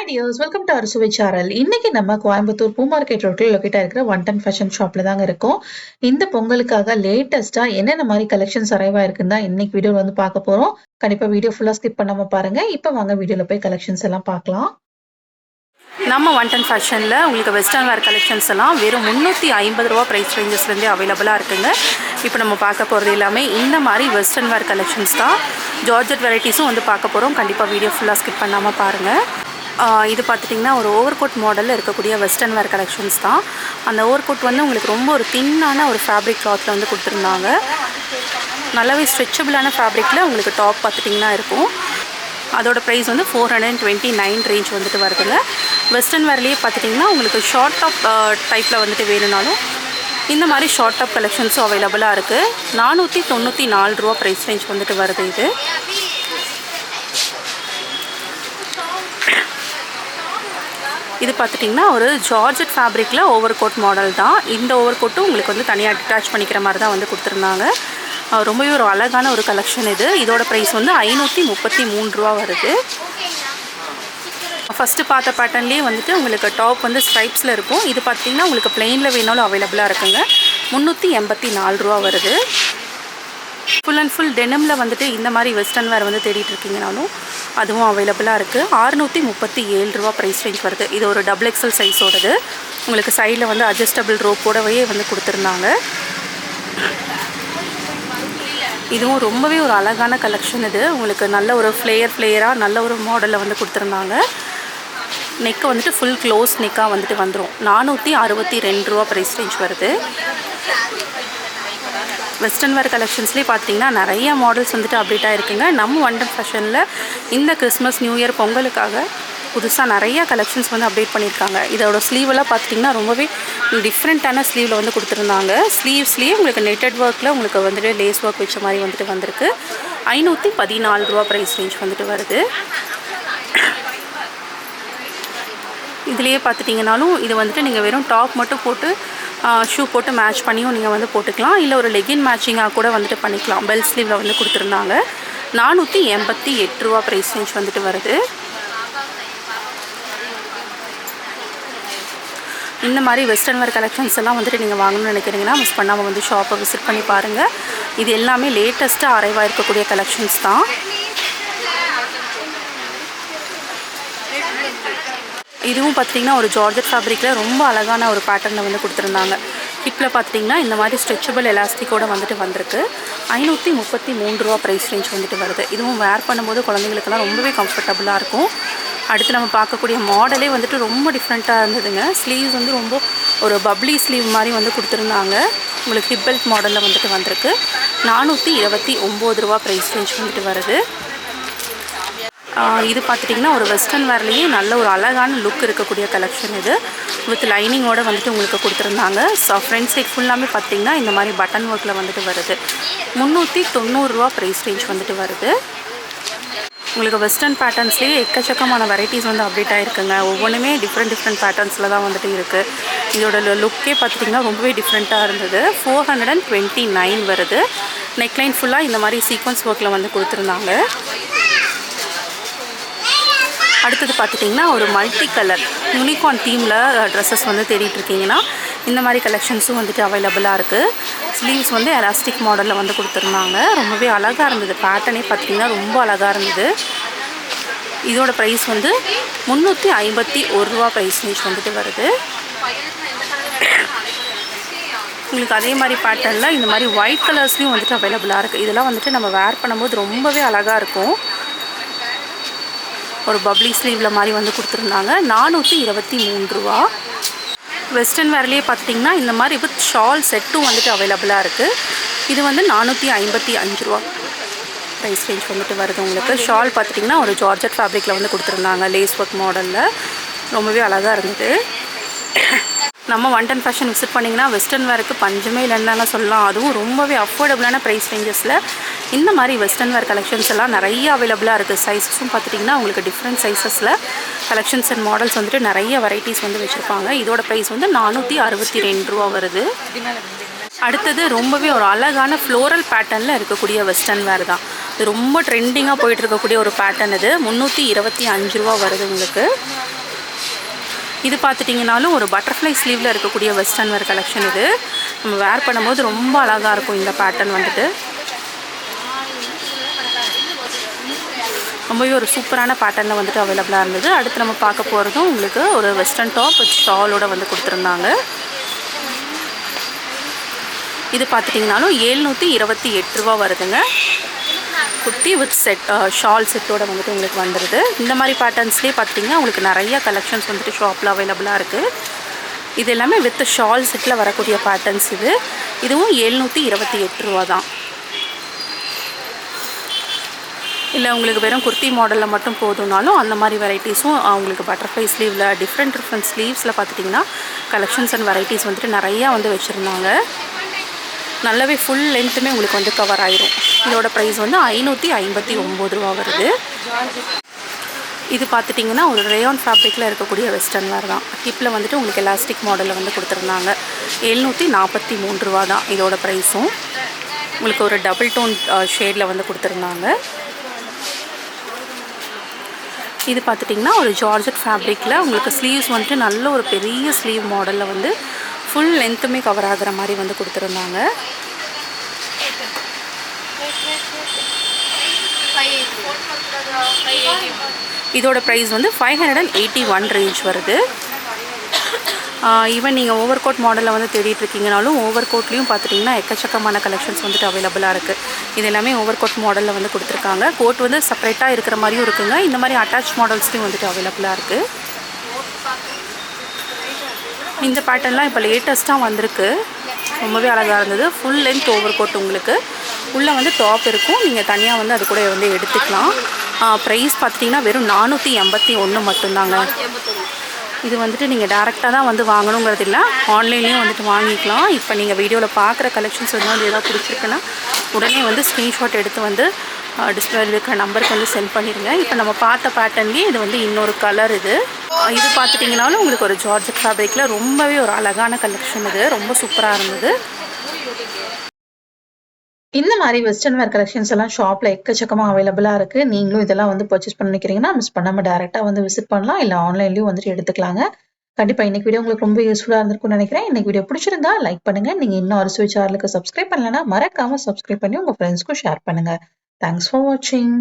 Hi tears welcome to அறுசுவை சாரல் இன்னைக்கு நம்ம கோயம்புத்தூர் பூ மார்க்கெட் ரோட்டில் லொக்கேட்டாக இருக்கிற ஒன் டன் ஃபேஷன் ஷாப்பில் தாங்க இருக்கும். இந்த பொங்கலுக்காக லேட்டஸ்ட்டாக என்னென்ன மாதிரி கலெக்ஷன்ஸ் அரைவா இருக்குன்னு தான் இன்னைக்கு வீடியோ வந்து பார்க்க போகிறோம் கண்டிப்பாக வீடியோ ஃபுல்லாக ஸ்கிப் பண்ணாம பாருங்க. இப்போ வாங்க வீடியோவில் போய் கலெக்ஷன்ஸ் எல்லாம் பார்க்கலாம். நம்ம ஒன் டன் ஃபேஷனில் உங்களுக்கு வெஸ்டர்ன் வேர் கலெக்ஷன்ஸ் எல்லாம் வெறும் முந்நூற்றி ஐம்பது ரூபா ப்ரைஸ் ரேஞ்சஸ்லேருந்தே அவைலபிளாக இருக்குங்க. இப்போ நம்ம பார்க்க போகிறது எல்லாமே இந்த மாதிரி வெஸ்டர்ன் வேர் கலெக்ஷன்ஸ் தான். ஜார்ஜட் வெரைட்டிஸும் வந்து பார்க்க போகிறோம் கண்டிப்பாக வீடியோ ஃபுல்லாக ஸ்கிப் பண்ணாமல் பாருங்கள் இது பார்த்துட்டிங்கன்னா ஒரு ஓவர் கோட் மாடலில் இருக்கக்கூடிய வெஸ்டர்ன் வேர் கலெக்ஷன்ஸ் தான். அந்த ஓவர் கோட் வந்து உங்களுக்கு ரொம்ப ஒரு தின்னான ஒரு ஃபேப்ரிக் கிளாத்தில் வந்து கொடுத்துருந்தாங்க. நல்லாவே ஸ்ட்ரெச்சபிளான ஃபேப்ரிக்கில் உங்களுக்கு டாப் பார்த்துட்டிங்கன்னா இருக்கும். அதோட ப்ரைஸ் வந்து four hundred twenty nine range வந்துட்டு வருதுங்க. வெஸ்டர்ன் வேர்லேயே பார்த்துட்டிங்கன்னா உங்களுக்கு ஷார்ட் டாப் டைப்பில் வந்துட்டு வேணும்னாலும் இந்த மாதிரி ஷார்ட் டாப் கலெக்ஷன்ஸும் அவைலபிளாக இருக்குது நானூற்றி தொண்ணூற்றி நாலு ரூபா ப்ரைஸ் ரேஞ்ச் வந்துட்டு வருது இது. இது பார்த்துட்டிங்கன்னா ஒரு ஜார்ஜட் ஃபேப்ரிக்கில் ஓவர் கோட் மாடல் தான். இந்த ஓவர் கோட்டும் உங்களுக்கு வந்து தனியாக டிட்டாச் பண்ணிக்கிற மாதிரி தான் வந்து கொடுத்துருந்தாங்க. ரொம்பவே ஒரு அழகான ஒரு கலெக்ஷன் இது. இதோட ப்ரைஸ் வந்து ஐநூற்றி முப்பத்தி மூணு ரூபா வருது. ஃபஸ்ட்டு பார்த்த பேட்டர்ன்லேயே வந்துட்டு உங்களுக்கு டாப் வந்து ஸ்ட்ரைப்ஸில் இருக்கும். இது பார்த்தீங்கன்னா உங்களுக்கு பிளெயினில் வேணாலும் அவைலபிளாக இருக்குங்க. முந்நூற்றி எண்பத்தி நாலு ரூபா வருது. ஃபுல் அண்ட் ஃபுல் டெனமில் வந்துட்டு இந்த மாதிரி வெஸ்டர்ன் வேர் வந்து தேடிட்டு இருக்கீங்கனாலும் அதுவும் அவைலபிளாக இருக்குது ஆறுநூற்றி முப்பத்தி ஏழு ரூபா ப்ரைஸ் ரேஞ்ச் வருது. இது ஒரு டபுள் எக்ஸல் சைஸோடது உங்களுக்கு சைடில் வந்து அட்ஜஸ்டபிள் ரோப்போடவே வந்து கொடுத்துருந்தாங்க. இதுவும் ரொம்பவே ஒரு அழகான கலெக்ஷன் இது. உங்களுக்கு நல்ல ஒரு ஃப்ளேயர் ஃப்ளேயராக நல்ல ஒரு மாடலில் வந்து கொடுத்துருந்தாங்க. நெக்கு வந்துட்டு ஃபுல் க்ளோஸ் நெக்காக வந்துட்டு வந்துடும் நானூற்றி அறுபத்தி ரெண்டு ரூபா ப்ரைஸ் ரேஞ்ச் வருது. வெஸ்டர்ன் வேர் கலெக்ஷன்ஸ்லேயே பார்த்தீங்கன்னா நிறைய மாடல்ஸ் வந்துட்டு அப்டேட் ஆகிருக்குங்க நம்ம ஒன்டன் ஃபேஷனில் இந்த கிறிஸ்மஸ் நியூ இயர் பொங்கலுக்காக புதுசாக நிறைய கலெக்ஷன்ஸ் வந்து அப்டேட் பண்ணியிருக்காங்க. இதோட ஸ்லீவெல்லாம் பார்த்தீங்கன்னா ரொம்பவே டிஃப்ரெண்ட்டான ஸ்லீவில் வந்து கொடுத்துருந்தாங்க. ஸ்லீவ்ஸ்லேயே உங்களுக்கு நெட்டட் ஒர்க்கில் உங்களுக்கு வந்துட்டு லேஸ் ஒர்க் வச்ச மாதிரி வந்துட்டு வந்திருக்கு. ஐநூற்றி பதினாலு ரூபா ப்ரைஸ் ரேஞ்ச் வந்துட்டு வருது. இதுலேயே பார்த்துட்டிங்கனாலும் இது வந்துட்டு நீங்கள் வெறும் டாப் மட்டும் போட்டு ஷூ போட்டு மேட்ச் பண்ணியும் நீங்கள் வந்து போட்டுக்கலாம். இல்லை ஒரு லெகின் மேட்சிங்காக கூட வந்துட்டு பண்ணிக்கலாம். பெல் ஸ்லீவில் வந்து கொடுத்துருந்தாங்க. நானூற்றி எண்பத்தி எட்டு ரூபா ப்ரைஸ் ரேஞ்ச் வந்துட்டு வருது. இந்த மாதிரி வெஸ்டர்ன் வேர் கலெக்ஷன்ஸ் எல்லாம் வந்துட்டு நீங்கள் வாங்கணும்னு நினைக்கிறீங்கன்னா மிஸ் பண்ணாமல் வந்து ஷாப்பை விசிட் பண்ணி பாருங்கள் இது எல்லாமே லேட்டஸ்ட்டாக அரைவாக இருக்கக்கூடிய கலெக்ஷன்ஸ் தான். இதுவும் பார்த்தீங்கன்னா ஒரு ஜார்ஜட் ஃபேப்ரிக்கில் ரொம்ப அழகான ஒரு பேட்டர்னில் வந்து கொடுத்துருந்தாங்க. ஹிப்பில் பார்த்தீங்கன்னா இந்த மாதிரி ஸ்ட்ரெச்சபிள் எலாஸ்டிக்கோடு வந்துட்டு வந்திருக்கு. ஐநூற்றி முப்பத்தி மூணு ரூபா ப்ரைஸ் ரேஞ்ச் வந்துட்டு வருது. இதுவும் வேர் பண்ணும்போது குழந்தைங்களுக்கெல்லாம் ரொம்பவே கம்ஃபர்டபுளாக இருக்கும். அடுத்து நம்ம பார்க்கக்கூடிய மாடலே வந்துட்டு ரொம்ப டிஃப்ரெண்ட்டாக இருந்ததுங்க. ஸ்லீவ்ஸ் வந்து ரொம்ப ஒரு பப்ளி ஸ்லீவ் மாதிரி வந்து கொடுத்துருந்தாங்க. உங்களுக்கு ஹிப் பெல்ட் மாடலில் வந்துட்டு வந்திருக்கு. நானூற்றி இருபத்தி ஒம்பது ரூபா ப்ரைஸ் ரேஞ்ச் வந்துட்டு வருது. இது பார்த்துட்டிங்கன்னா ஒரு வெஸ்டர்ன் வேர்லேயே நல்ல ஒரு அழகான லுக் இருக்கக்கூடிய கலெக்ஷன் இது. வித் லைனிங்கோட வந்துட்டு உங்களுக்கு கொடுத்துருந்தாங்க. ஸோ ஃப்ரண்ட் சைட் ஃபுல்லாமே பார்த்தீங்கன்னா இந்த மாதிரி பட்டன் ஒர்க்கில் வந்துட்டு வருது. முந்நூற்றி தொண்ணூறுரூவா ப்ரைஸ் ரேஞ்ச் வந்துட்டு வருது. உங்களுக்கு வெஸ்டர்ன் பேட்டர்ன்ஸ்லேயே எக்கச்சக்கமான வெரைட்டிஸ் வந்து அப்டேட் ஆகிருக்குங்க ஒவ்வொன்றுமே டிஃப்ரெண்ட் டிஃப்ரெண்ட் பேட்டர்ன்ஸில் தான் வந்துட்டு இருக்குது இதோட லுக்கே பார்த்துட்டிங்கன்னா ரொம்பவே டிஃப்ரெண்ட்டாக இருந்தது. Four hundred and twenty nine வருது நெக்லைன் ஃபுல்லாக இந்த மாதிரி சீக்வன்ஸ் ஒர்க்கில் வந்து கொடுத்துருந்தாங்க. அடுத்தது பார்த்துட்டிங்கன்னா ஒரு மல்டி கலர் யூனிகார்ன் தீமில் ட்ரெஸ்ஸஸ் வந்து தேடிட்டுருக்கீங்கன்னா இந்த மாதிரி கலெக்ஷன்ஸும் வந்துட்டு அவைலபிளாக இருக்குது ஸ்லீவ்ஸ் வந்து எலாஸ்டிக் மாடலில் வந்து கொடுத்துருந்தாங்க. ரொம்பவே அழகாக இருந்தது. பேட்டர்னே பார்த்திங்கன்னா ரொம்ப அழகாக இருந்தது. இதோட ப்ரைஸ் வந்து முந்நூற்றி ஐம்பத்தி ஒரு ரூபா ப்ரைஸ் ரேஞ்ச் வந்துட்டு வருது. உங்களுக்கு அதே மாதிரி பேட்டர்னில் இந்த மாதிரி ஒயிட் கலர்ஸ்லேயும் வந்துட்டு அவைலபிளாக இருக்குது இதெல்லாம் வந்துட்டு நம்ம வேர் பண்ணும்போது ரொம்பவே அழகாக இருக்கும். ஒரு பப்ளிக் ஸ்லீவில் மாதிரி வந்து கொடுத்துருந்தாங்க. நானூற்றி இருபத்தி மூணு ரூபா. வெஸ்டர்ன் வேர்லேயே பார்த்துட்டிங்கன்னா இந்த மாதிரி வித் ஷால் செட்டும் வந்துட்டு அவைலபிளாக இருக்குது இது வந்து நானூற்றி ஐம்பத்தி அஞ்சு ரூபா. ப்ரைஸ் ரேஞ்ச் வந்துட்டு வருது உங்களுக்கு. ஷால் பார்த்துட்டிங்கன்னா ஒரு ஜார்ஜட் ஃபேப்ரிக்கில் வந்து கொடுத்துருந்தாங்க லேஸ் ஒர்க் மாடலில் ரொம்பவே அழகாக இருந்தது. நம்ம ஒன் டென் ஃபேஷன் விசிட் பண்ணிங்கன்னா வெஸ்டர்ன் வேருக்கு பஞ்சமே இல்லைன்னு சொல்லலாம். அதுவும் ரொம்பவே அஃபோர்டபுளான ப்ரைஸ் ரேஞ்சஸில் இந்த மாதிரி வெஸ்டர்ன் வேர் கலெக்ஷன்ஸ் எல்லாம் நிறைய அவைலபிளாக இருக்குது சைஸஸும் பார்த்துட்டிங்கன்னா உங்களுக்கு டிஃப்ரெண்ட் சைஸஸில் கலெக்ஷன்ஸ் அண்ட் மாடல்ஸ் வந்துட்டு நிறைய வெரைட்டிஸ் வந்து வச்சுருப்பாங்க. இதோட ப்ரைஸ் வந்து நானூற்றி அறுபத்தி ரெண்டு ரூபா வருது. அடுத்தது ரொம்பவே ஒரு அழகான ஃப்ளோரல் பேட்டர்னில் இருக்கக்கூடிய வெஸ்டர்ன் வேர் தான். இது ரொம்ப ட்ரெண்டிங்காக போயிட்டு இருக்கக்கூடிய ஒரு பேட்டர்ன் இது. முந்நூற்றி இருபத்தி அஞ்சு ரூபா வருது உங்களுக்கு. இது பார்த்துட்டிங்கனாலும் ஒரு பட்டர்ஃப்ளை ஸ்லீவில் இருக்கக்கூடிய வெஸ்டர்ன் வேர் கலெக்ஷன் இது. நம்ம வேர் பண்ணும்போது ரொம்ப அழகாக இருக்கும் இந்த பேட்டர்ன் வந்துட்டு. ரொம்பவே ஒரு சூப்பரான பேட்டர்னில் வந்துட்டு அவைலபிளாக இருந்தது. அடுத்து நம்ம பார்க்க போகிறதும் உங்களுக்கு ஒரு வெஸ்டர்ன் டாப் வித் ஷாலோட வந்து கொடுத்துருந்தாங்க. இது பார்த்துட்டிங்கனாலும் ஏழ்நூற்றி இருபத்தி எட்டு ரூபா வருதுங்க. குர்த்தி வித் செட் ஷால் செட்டோட வந்துட்டு உங்களுக்கு வந்துடுது இந்த மாதிரி பேட்டர்ன்ஸ்லேயே பார்த்தீங்கன்னா உங்களுக்கு நிறைய கலெக்ஷன்ஸ் வந்துட்டு ஷாப்பில் அவைலபிளாக இருக்குது இது எல்லாமே வித் ஷால் செட்டில் வரக்கூடிய பேட்டர்ன்ஸ் இது. இதுவும் ஏழ்நூற்றி இருபத்தி எட்டு ரூபா தான். இல்லை உங்களுக்கு வெறும் குர்த்தி மாடலில் மட்டும் போதும்னாலும் அந்த மாதிரி வெரைட்டிஸும் உங்களுக்கு பட்டர்ஃப்ளை ஸ்லீவில் டிஃப்ரெண்ட் டிஃப்ரெண்ட் ஸ்லீவ்ஸில் பார்த்துட்டிங்கன்னா கலெக்ஷன்ஸ் அண்ட் வெரைட்டிஸ் வந்துட்டு நிறையா வந்து வச்சுருந்தாங்க. நல்லாவே ஃபுல் லென்த்துமே உங்களுக்கு வந்து கவர் ஆயிரும். இதோட ப்ரைஸ் வந்து ஐநூற்றி ஐம்பத்தி ஒம்பது ரூபா வருது. இது பார்த்துட்டிங்கன்னா ஒரு ரேயான் ஃபேப்ரிக்கில் இருக்கக்கூடிய வெஸ்டர்ன் வேர் தான். ஹிப்பில் வந்துட்டு உங்களுக்கு எலாஸ்டிக் மாடலில் வந்து கொடுத்துருந்தாங்க. எழுநூற்றி நாற்பத்தி மூணு ரூபா தான் இதோட ப்ரைஸும் உங்களுக்கு ஒரு டபுள் டோன் ஷேடில் வந்து கொடுத்துருந்தாங்க. இது பார்த்துட்டிங்கன்னா ஒரு ஜார்ஜட் ஃபேப்ரிக்கில் உங்களுக்கு ஸ்லீவ்ஸ் வந்துட்டு நல்ல ஒரு பெரிய ஸ்லீவ் மாடலில் வந்து ஃபுல் லென்த்துமே கவர் ஆகிற மாதிரி வந்து கொடுத்துருந்தாங்க. இதோட ப்ரைஸ் வந்து five hundred and eighty one range வருது. ஈவன் நீங்கள் ஓவர் கோட் மாடலில் வந்து தேடிட்டு இருக்கீங்கனாலும் ஓவர் கோட்லேயும் பார்த்துட்டிங்கன்னா எக்கச்சக்கமான கலெக்ஷன்ஸ் வந்துட்டு அவைலபிளாக இருக்குது இது எல்லாமே ஓவர் கோட் மாடலில் வந்து கொடுத்துருக்காங்க. கோட் வந்து செப்பரேட்டாக இருக்கிற மாதிரியும் இருக்குங்க. இந்த மாதிரி அட்டாச் மாடல்ஸ்லையும் வந்துட்டு அவைலபிளாக இருக்குது இந்த பேட்டர்ன்லாம் இப்போ லேட்டஸ்ட்டாக வந்திருக்கு. ரொம்பவே அழகாக இருந்தது. ஃபுல் லென்த் ஓவர் கோட் உங்களுக்கு. உள்ளே வந்து டாப் இருக்கும். நீங்கள் தனியாக வந்து அது கூட வந்து எடுத்துக்கலாம். ப்ரைஸ் பார்த்துட்டிங்கன்னா வெறும் நானூற்றி எண்பத்தி ஒன்று மட்டும்தாங்க. இது வந்துட்டு நீங்கள் டேரெக்டாக தான் வந்து வாங்கணுங்கிறது இல்லை. ஆன்லைன்லேயும் வந்துட்டு வாங்கிக்கலாம். இப்போ நீங்கள் வீடியோவில் பார்க்குற கலெக்ஷன்ஸ் வந்து வந்து எதாவது பிடிச்சிருக்குன்னா உடனே வந்து ஸ்க்ரீன்ஷாட் எடுத்து வந்து டிஸ்பிளே இருக்கிற நம்பருக்கு வந்து சென்ட் பண்ணிடுங்க இப்போ நம்ம பார்த்த பேட்டர்ன்லேயே இது வந்து இன்னொரு கலர் இது. இது பார்த்துட்டிங்கனாலும் உங்களுக்கு ஒரு ஜார்ஜ் ஃபேப்ரிக்கில் ரொம்பவே ஒரு அழகான கலெக்ஷன் இது. ரொம்ப சூப்பராக இருந்தது. இந்த மாதிரி வெஸ்டர்ன் வேர் கலெக்ஷன்ஸ் எல்லாம் ஷாப்ல எக்கச்சக்கமா அவைலபிளா இருக்கு. நீங்களும் இதெல்லாம் வந்து பர்ச்சேஸ் பண்ண நினைக்கிறீங்கன்னா மிஸ் பண்ணாம டேரக்டா வந்து விசிட் பண்ணலாம். இல்ல ஆன்லைன்லயும் வந்துட்டு எடுத்துக்கலாங்க. கண்டிப்பா இன்னைக்கு வீடியோ உங்களுக்கு ரொம்ப யூஸ்ஃபுல்லா இருந்திருக்கும்னு நினைக்கிறேன். இன்னைக்கு வீடியோ பிடிச்சிருந்தா லைக் பண்ணுங்க. நீங்க இன்னும் அரசு சேனலுக்கு சப்ஸ்கிரைப் பண்ணலன்னா மறக்காம சப்ஸ்கிரைப் பண்ணி உங்க ஃப்ரெண்ட்ஸ்க்கும் ஷேர் பண்ணுங்க. தேங்க்ஸ் ஃபார் வாட்சிங்